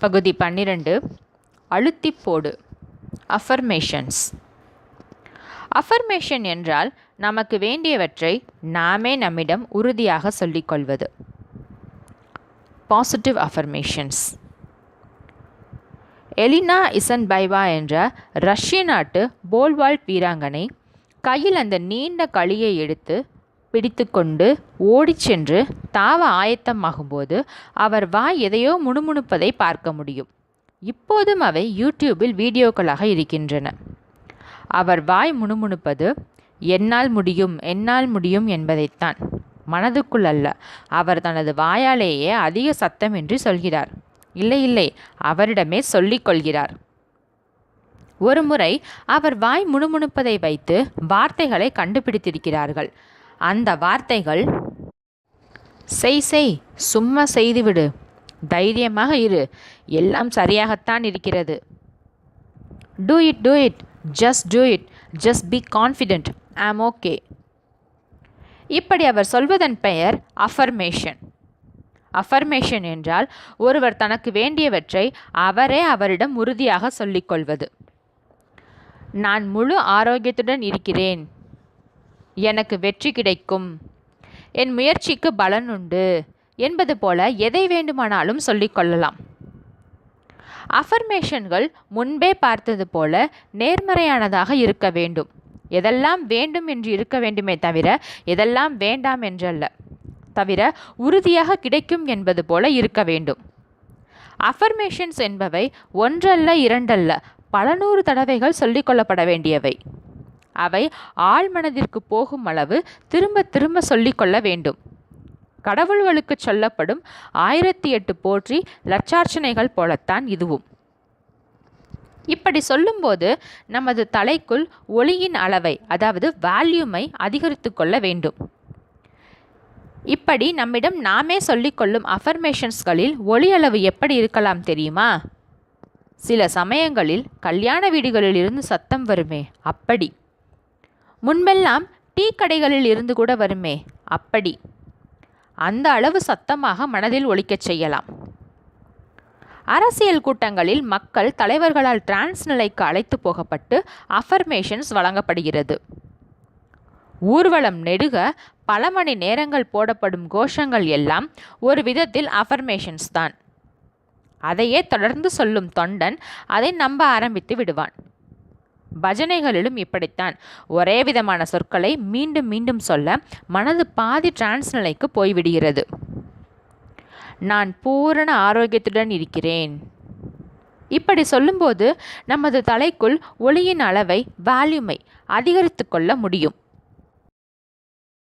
பகுதி பன்னிரண்டு அழுத்திப் போடு. அஃபர்மேஷன்ஸ் அஃபர்மேஷன் என்றால் நமக்கு வேண்டியவற்றை நாமே நம்மிடம் உறுதியாக சொல்லிக்கொள்வது பாசிட்டிவ் அஃபர்மேஷன்ஸ் எலினா இசன்பைவா என்ற ரஷ்ய நாட்டு போல்வால்ட் வீராங்கனை கையில் அந்த நீண்ட களியை எடுத்து பிடித்துக்கொண்டு ஓடிச் சென்று தாவ ஆயத்தமாகும்போது அவர் வாய் எதையோ முணுமுணுப்பதை பார்க்க முடியும். இப்போதும் அவை யூடியூபில் வீடியோக்களாக இருக்கின்றன. அவர் வாய் முணுமுணுப்பது என்னால் முடியும் என்னால் முடியும் என்பதைத்தான். மனதுக்குள் அல்ல அவர் தனது வாயாலேயே அதிக சத்தமின்றி சொல்கிறார். இல்லை இல்லை அவரிடமே சொல்லிக்கொள்கிறார் ஒருமுறை அவர் வாய் முணுமுணுப்பதை வைத்து வார்த்தைகளை கண்டுபிடித்திருக்கிறார்கள். அந்த வார்த்தைகள் செய் செய் சும்மா செய்துவிடு தைரியமாக இரு எல்லாம் சரியாகத்தான் இருக்கிறது. Do it do it just do it just be confident ஆம் ஓகே இப்படி அவர் சொல்வதன் பெயர் அஃபர்மேஷன் அஃபர்மேஷன் என்றால் ஒருவர் தனக்கு வேண்டியவற்றை அவரே அவரிடம் உறுதியாக சொல்லிக்கொள்வது நான் முழு ஆரோக்கியத்துடன் இருக்கிறேன் எனக்கு வெற்றி கிடைக்கும். என் முயற்சிக்கு பலன் உண்டு என்பது போல எதை வேண்டுமானாலும் சொல்லிக்கொள்ளலாம் அஃபர்மேஷன்கள் முன்பே பார்த்தது போல நேர்மறையானதாக இருக்க வேண்டும். எதெல்லாம் வேண்டும் என்று இருக்க வேண்டுமே தவிர எதெல்லாம் வேண்டாம் என்றல்ல. தவிர உறுதியாக கிடைக்கும் என்பது போல இருக்க வேண்டும். அஃபர்மேஷன்ஸ் என்பவை ஒன்றல்ல இரண்டல்ல பல நூறு தடவைகள் சொல்லிக்கொள்ளப்பட வேண்டியவை. அவை ஆழ்மனதிற்கு போகும் அளவு திரும்ப திரும்ப சொல்லிக்கொள்ள வேண்டும். கடவுள்களுக்கு சொல்லப்படும் ஆயிரத்தி எட்டு போற்றி லட்சார்ச்சனைகள் போலத்தான் இதுவும். இப்படி சொல்லும்போது நமது தலைக்குள் ஒளியின் அளவை அதாவது வால்யூமை அதிகரித்து கொள்ள வேண்டும். இப்படி நம்மிடம் நாமே சொல்லிக்கொள்ளும் அஃபர்மேஷன்ஸ்களில் ஒளி அளவு எப்படி இருக்கலாம் தெரியுமா? சில சமயங்களில் கல்யாண வீடுகளில் இருந்து சத்தம் வருமே அப்படி. முன்பெல்லாம் டீ கடைகளில் இருந்து கூட வருமே அப்படி. அந்த அளவு சத்தமாக மனதில் ஒழிக்கச் செய்யலாம். அரசியல் கூட்டங்களில் மக்கள் தலைவர்களால் டிரான்ஸ் நிலைக்கு அழைத்து போகப்பட்டு அஃபர்மேஷன்ஸ் வழங்கப்படுகிறது. ஊர்வலம் நெடுக பல மணி நேரங்கள் போடப்படும் கோஷங்கள் எல்லாம் ஒரு விதத்தில் அஃபர்மேஷன்ஸ் தான். அதையே தொடர்ந்து சொல்லும் தொண்டன் அதை நம்ப ஆரம்பித்து விடுவான். பஜனைகளிலும் இப்படித்தான். ஒரே விதமான சொற்களை மீண்டும் மீண்டும் சொல்ல மனது பாதி டிரான்ஸ் நிலைக்கு போய்விடுகிறது. நான் பூரண ஆரோக்கியத்துடன் இருக்கிறேன். இப்படி சொல்லும்போது நமது தலைக்குள் ஒளியின் அளவை வால்யூமை அதிகரித்து கொள்ள முடியும்.